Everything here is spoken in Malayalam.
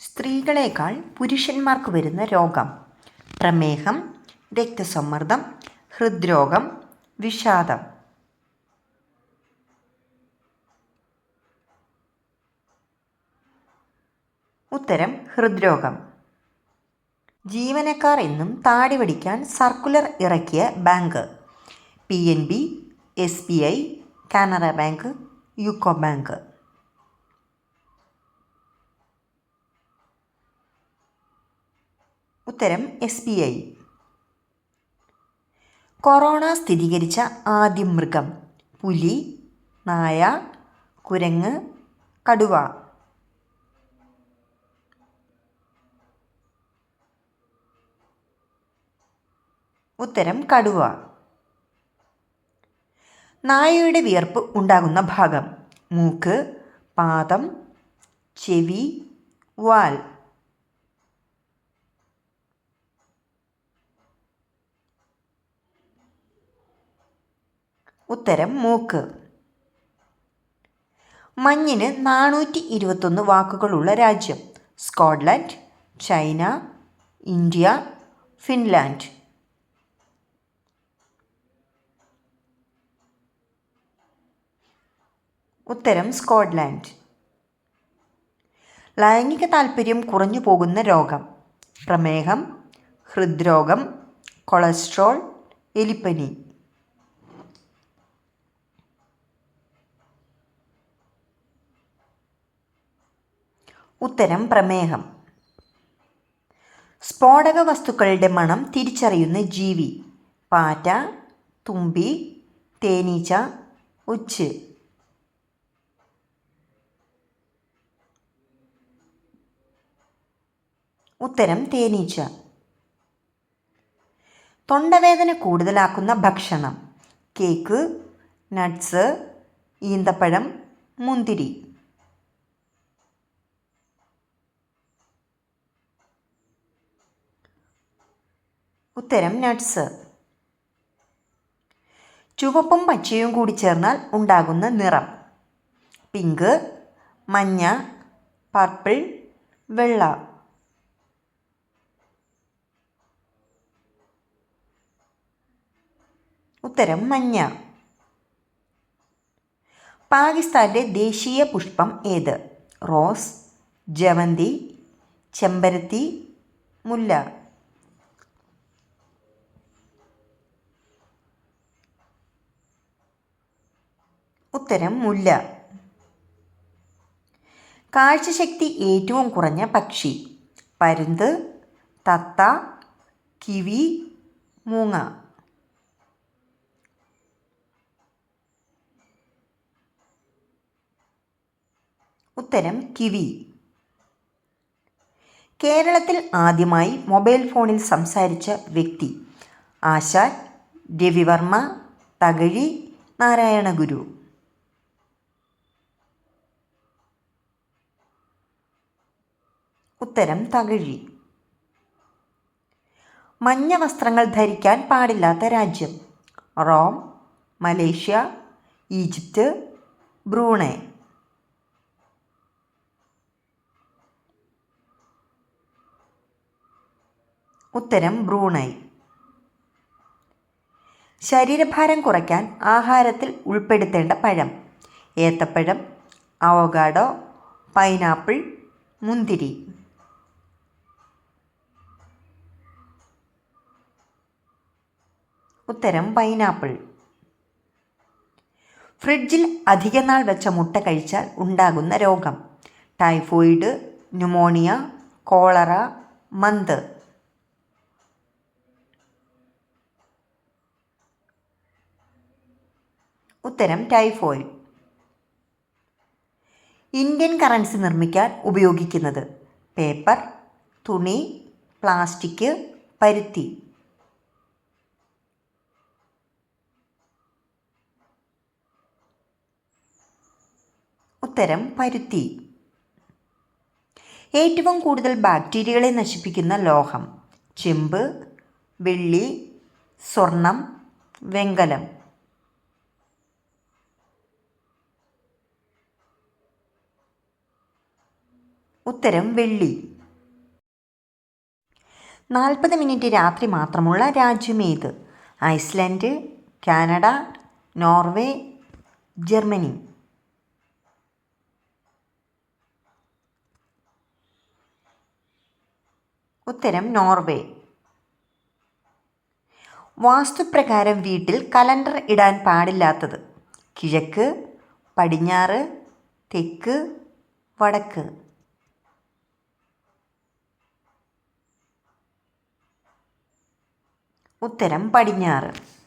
സ്ത്രീകളേക്കാൾ പുരുഷന്മാർക്ക് വരുന്ന രോഗം. പ്രമേഹം രക്തസമ്മർദ്ദം ഹൃദ്രോഗം വിഷാദം. ഉത്തരം ഹൃദ്രോഗം. ജീവനക്കാർ എന്നും താടി വടിക്കാൻ സർക്കുലർ ഇറക്കിയ bank. P N B S B I Canara bank UCO bank. ഉത്തരം എസ് ബി ഐ കൊറോണ സ്ഥിരീകരിച്ച ആദ്യ മൃഗം പുലി നായ കുരങ്ങ് കടുവ. ഉത്തരം കടുവ. നായയുടെ വിയർപ്പ് ഉണ്ടാകുന്ന ഭാഗം മൂക്ക് പാദം ചെവി വാൽ. ഉത്തരം മൂക്ക്. മഞ്ഞിന് നാനൂറ്റി ഇരുപത്തൊന്ന് വാക്കുകളുള്ള രാജ്യം. Scotland China India Finland. ഉത്തരം സ്കോട്ട്ലാൻഡ്. ലൈംഗിക താൽപ്പര്യം കുറഞ്ഞു പോകുന്ന രോഗം. പ്രമേഹം ഹൃദ്രോഗം കൊളസ്ട്രോൾ എലിപ്പനി. ഉത്തരം പ്രമേഹം. സ്ഫോടക വസ്തുക്കളുടെ മണം തിരിച്ചറിയുന്ന ജീവി. പാറ്റ തുമ്പി തേനീച്ച ഉച്ച്. ഉത്തരം തേനീച്ച. തൊണ്ടവേദന കൂടുതലാക്കുന്ന ഭക്ഷണം. കേക്ക് നട്ട്സ് ഈന്തപ്പഴം മുന്തിരി. ഉത്തരം നട്ട്സ് ചുവപ്പും പച്ചയും കൂടി ചേർന്നാൽ ഉണ്ടാകുന്ന നിറം. പിങ്ക് മഞ്ഞ പർപ്പിൾ വെള്ള. ഉത്തരം മഞ്ഞ. പാകിസ്ഥാന്റെ ദേശീയ പുഷ്പം ഏത്? റോസ് ജവന്തി ചെമ്പരത്തി മുല്ല. ഉത്തരം മുല്ല. കാഴ്ചശക്തി ഏറ്റവും കുറഞ്ഞ പക്ഷി. പരുന്ത് തത്ത കിവി മൂങ്ങ. ഉത്തരം കിവി. കേരളത്തിൽ ആദ്യമായി മൊബൈൽ ഫോണിൽ സംസാരിച്ച വ്യക്തി ആശാൻ രവിവർമ്മ തകഴി നാരായണ ഉത്തരം തകഴി. മഞ്ഞ വസ്ത്രങ്ങൾ ധരിക്കാൻ പാടില്ലാത്ത രാജ്യം. Rome Malaysia Egypt Brunei. ഉത്തരം ബ്രൂണൈ. ശരീരഭാരം കുറയ്ക്കാൻ ആഹാരത്തിൽ ഉൾപ്പെടുത്തേണ്ട പഴം. ഏത്തപ്പഴം അവഗാഡോ പൈനാപ്പിൾ മുന്തിരി. ഉത്തരം പൈനാപ്പിൾ ഫ്രിഡ്ജിൽ അധിക നാൾ വെച്ച മുട്ട കഴിച്ചാൽ ഉണ്ടാകുന്ന രോഗം. ടൈഫോയിഡ് ന്യൂമോണിയ കോളറ മന്ത്. ഉത്തരം ടൈഫോയിഡ് ഇന്ത്യൻ കറൻസി നിർമ്മിക്കാൻ ഉപയോഗിക്കുന്നത് പേപ്പർ തുണി പ്ലാസ്റ്റിക് പരുത്തി. ഉത്തരം പരുത്തി. ഏറ്റവും കൂടുതൽ ബാക്ടീരിയകളെ നശിപ്പിക്കുന്ന ലോഹം. ചെമ്പ് വെള്ളി സ്വർണം വെങ്കലം. ഉത്തരം വെള്ളി. നാൽപ്പത് മിനിറ്റ് രാത്രി മാത്രമുള്ള രാജ്യമേത്? Iceland Canada Norway Germany. ഉത്തരം നോർവേ. വാസ്തുപ്രകാരം വീട്ടിൽ കലണ്ടർ ഇടാൻ പാടില്ലാത്തത്. കിഴക്ക് പടിഞ്ഞാറ് തെക്ക് വടക്ക്. ഉത്തരം പടിഞ്ഞാറ്.